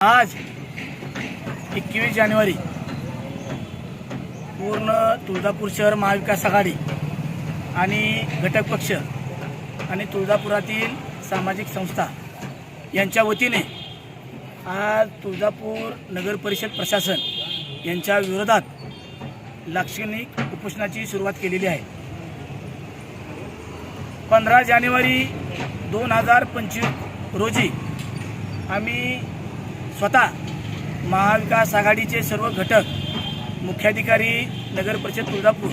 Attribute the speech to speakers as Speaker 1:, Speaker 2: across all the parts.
Speaker 1: आज एकवीस जानेवारी पूर्ण तुळजापूर शहर महाविकास आघाडी आणि घटक पक्ष आणि तुळजापुरातील सामाजिक संस्था यांच्या वतीने आज तुळजापूर नगर परिषद प्रशासन यांच्या विरोधात लाक्षणिक उपोषणाची सुरुवात केलेली आहे. पंधरा जानेवारी दोन हजार पंचवीस रोजी आम्ही स्वतः महाविकास आघाडीचे सर्व घटक मुख्याधिकारी नगर परिषद तुळजापूर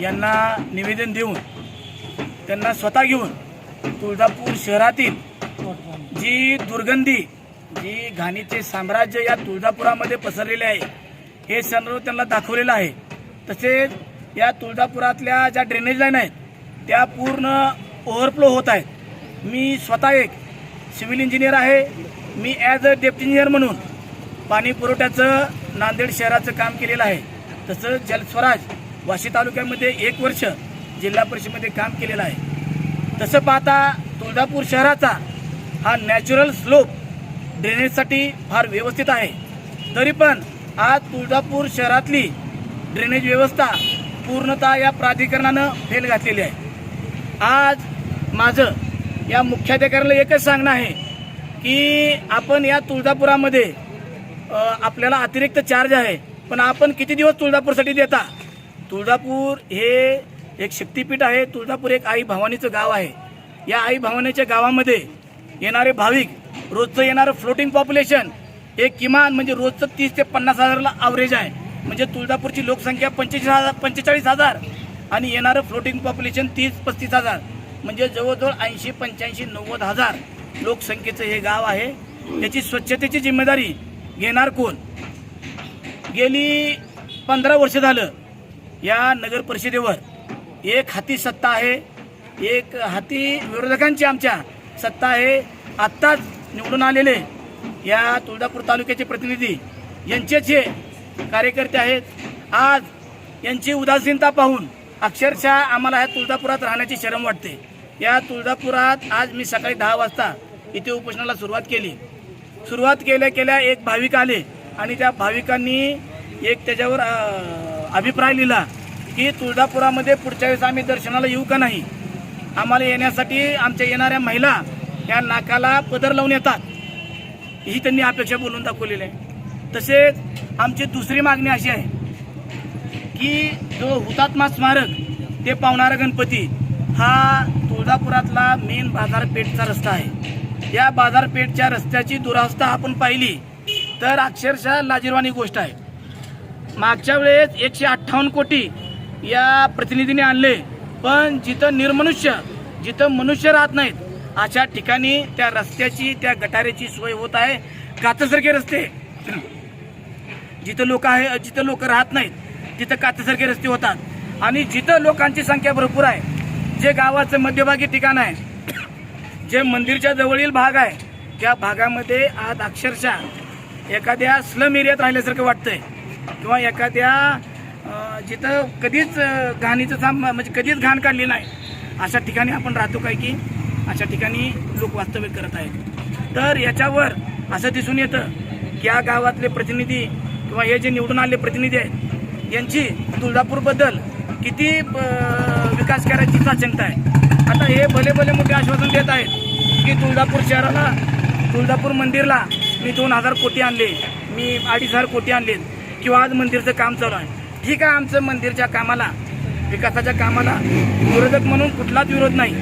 Speaker 1: यांना निवेदन देऊन त्यांना स्वतः घेऊन तुळजापूर शहरातील जी दुर्गंधी जी घाणीचे साम्राज्य या तुळजापुरामध्ये पसरलेले आहे हे सर्व त्यांना दाखवलेलं आहे. तसेच या तुळजापुरातल्या ज्या ड्रेनेज लाईन आहेत त्या पूर्ण ओव्हरफ्लो होत आहेत. मी स्वतः एक सिव्हिल इंजिनियर आहे. मी ॲज अ डेप्टी इंजिनियर म्हणून पाणी पुरवठ्याचं नांदेड शहराचं काम केलेलं आहे. तसंच जलस्वराज वाशी तालुक्यामध्ये एक वर्ष जिल्हा परिषदेमध्ये काम केलेलं आहे. तसं पाहता तुळजापूर शहराचा हा नॅचरल स्लोप ड्रेनेजसाठी फार व्यवस्थित आहे. तरी पण आज तुळजापूर शहरातली ड्रेनेज व्यवस्था पूर्णतः या प्राधिकरणानं फेल घातलेली आहे. आज माझं या मुख्याधिकाऱ्याला एकच सांगणं आहे. की आपण या तुळजापुरामध्ये आपल्याला अतिरिक्त चार्ज आहे. पण आपण किती दिवस तुळजापूरसाठी देता? तुळजापूर हे एक शक्तिपीठ आहे. तुळजापूर एक आई भवानीचं गाव आहे. या आई भवानीच्या गावामध्ये येणारे भाविक रोजचं येणारं फ्लोटिंग पॉप्युलेशन हे किमान म्हणजे रोजचं तीस ते पन्नास हजारला ॲव्हरेज आहे. म्हणजे तुळजापूरची लोकसंख्या पंचेचाळीस हजार पंचेचाळीस हजार आणि येणारं फ्लोटिंग पॉप्युलेशन तीस पस्तीस हजार. म्हणजे जवळजवळ ऐंशी पंच्याऐंशी नव्वद हजार. लोकसंख्येचं हे गाव आहे. त्याची स्वच्छतेची जिम्मेदारी घेणार कोण? गेली पंधरा वर्ष झालं या नगर परिषदेवर. एक हाती सत्ता आहे. एक हाती विरोधकांची आमच्या सत्ता आहे. आत्ताच निवडून आलेले या तुळजापूर तालुक्याचे प्रतिनिधी यांचेच हे कार्यकर्ते आहेत. आज यांची उदासीनता पाहून अक्षरशः आम्हाला ह्या तुळजापुरात राहण्याची शरम वाटते. या तुळजापुरात आज मी सकाळी दहा वाजता इथे उपोषणाला सुरुवात केली. सुरुवात केल्या केल्या एक भाविक आले आणि त्या भाविकांनी एक त्याच्यावर अभिप्राय लिहिला की तुळजापुरामध्ये पुढच्या वेळेस आम्ही दर्शनाला येऊ का नाही? आम्हाला येण्यासाठी आमच्या येणाऱ्या महिला या नाकाला पदर लावून येतात. ही त्यांनी अपेक्षा बोलून दाखवलेली आहे. तसेच आमची दुसरी मागणी अशी आहे की जो हुतात्मा स्मारक ते पावणारा गणपती हा तुळजापुरातला मेन बाजारपेठचा रस्ता आहे. या बाजारपेठच्या रस्त्याची दुरावस्था आपण पाहिली तर अक्षरशः लाजीरवाणी गोष्ट आहे. मागच्या वेळेस एकशे अठ्ठावन्न कोटी या प्रतिनिधीने आणले पण जिथं निर्मनुष्य जिथं मनुष्य राहत नाहीत अशा ठिकाणी त्या रस्त्याची त्या गटारेची सोय होत आहे. कातसारखे रस्ते. जिथं लोक आहे जिथं लोक राहत नाहीत तिथं कातसारखे रस्ते होतात. आणि जिथं लोकांची संख्या भरपूर आहे जे गावाचं मध्यभागी ठिकाण आहे जे मंदिरच्या जवळील भाग आहे त्या भागामध्ये आज अक्षरशः एखाद्या स्लम एरियात राहिल्यासारखं वाटतंय. किंवा एखाद्या जिथं कधीच घाणीचं साम म्हणजे कधीच घाण काढली नाही अशा ठिकाणी आपण राहतो काय की अशा ठिकाणी लोक वास्तव्य करत आहेत. तर याच्यावर असं दिसून येतं की या गावातले प्रतिनिधी किंवा हे जे निवडून आलेले प्रतिनिधी आहेत यांची तुळजापूरबद्दल किती विकास करायची साशंकता आहे. आता हे भले भले मोठे आश्वासन देत आहेत की तुळजापूर शहराला तुळजापूर मंदिरला मी दोन हजार कोटी आणले मी अडीच हजार कोटी आणले किंवा आज मंदिरचं काम चालू आहे. ठीक आहे आमचं मंदिरच्या कामाला विकासाच्या कामाला विरोधक म्हणून कुठलाच विरोध नाही.